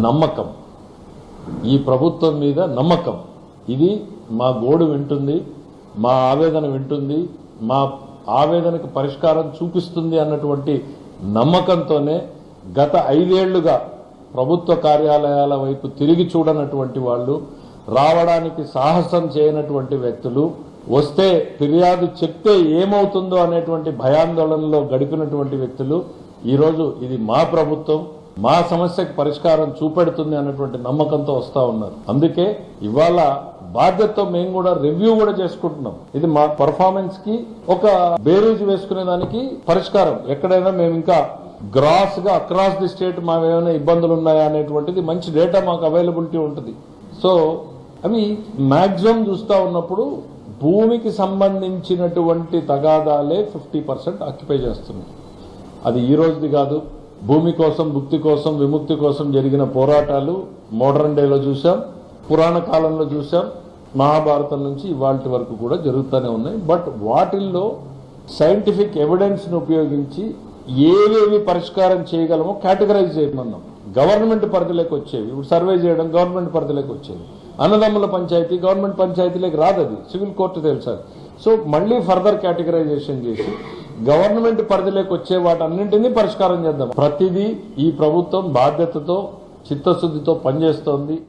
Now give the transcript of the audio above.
నమ్మకం. ఈ ప్రభుత్వం మీద నమ్మకం. ఇది మా గోడు వింటుంది మా ఆవేదన వింటుంది మా ఆవేదనకు పరిష్కారం చూపిస్తుంది అన్నటువంటి నమ్మకంతోనే గత ఐదేళ్ళుగా ప్రభుత్వ కార్యాలయాల వైపు తిరిగి చూడనటువంటి వాళ్ళు రావడానికి సాహసం చేయనటువంటి వ్యక్తులు వస్తే ఫిర్యాదు చెప్తే ఏమవుతుందో అనేటువంటి భయాందోళనలో గడిపినటువంటి వ్యక్తులు ఈరోజు ఇది మా ప్రభుత్వం మా సమస్యకు పరిష్కారం చూపెడుతుంది అన్నటువంటి నమ్మకంతో వస్తా ఉన్నారు. అందుకే ఇవాళ బాధ్యతతో మేము కూడా రివ్యూ కూడా చేసుకుంటున్నాం. ఇది మా పర్ఫార్మెన్స్కి ఒక బేరీజ్ వేసుకునే దానికి పరిష్కారం. ఎక్కడైనా మేము ఇంకా గ్రాస్గా అక్రాస్ ది స్టేట్ మావేమైనా ఇబ్బందులు ఉన్నాయా అనేటువంటిది మంచి డేటా మాకు అవైలబిలిటీ ఉంటుంది. సో అవి మాక్సిమం చూస్తా ఉన్నప్పుడు భూమికి సంబంధించినటువంటి తగాదాలే ఫిఫ్టీ పర్సెంట్ ఆక్యుపై చేస్తున్నాయి. అది ఈ రోజుది కాదు. భూమి కోసం భుక్తి కోసం విముక్తి కోసం జరిగిన పోరాటాలు మోడర్న్ డేలో చూసాం పురాణ కాలంలో చూసాం మహాభారతం నుంచి ఇవాళ వరకు కూడా జరుగుతూనే ఉన్నాయి. బట్ వాటిల్లో సైంటిఫిక్ ఎవిడెన్స్ను ఉపయోగించి ఏవేవి పరిష్కారం చేయగలమో కేటగరైజ్ చేయమన్నాం గవర్నమెంట్ పరిధిలోకి వచ్చేవి. ఇప్పుడు సర్వే చేయడం గవర్నమెంట్ పరిధిలోకి వచ్చేవి. అన్నదమ్ముల పంచాయతీ గవర్నమెంట్ పంచాయతీలోకి రాదు అది సివిల్ కోర్టు తెలుసా? సో మళ్ళీ ఫర్దర్ కేటగరైజేషన్ చేసి గవర్నమెంట్ పరిధిలోకి వచ్చే వాటన్నింటినీ పరిష్కారం చేద్దాం. ప్రతిదీ ఈ ప్రభుత్వం బాధ్యతతో చిత్తశుద్ధితో పనిచేస్తోంది.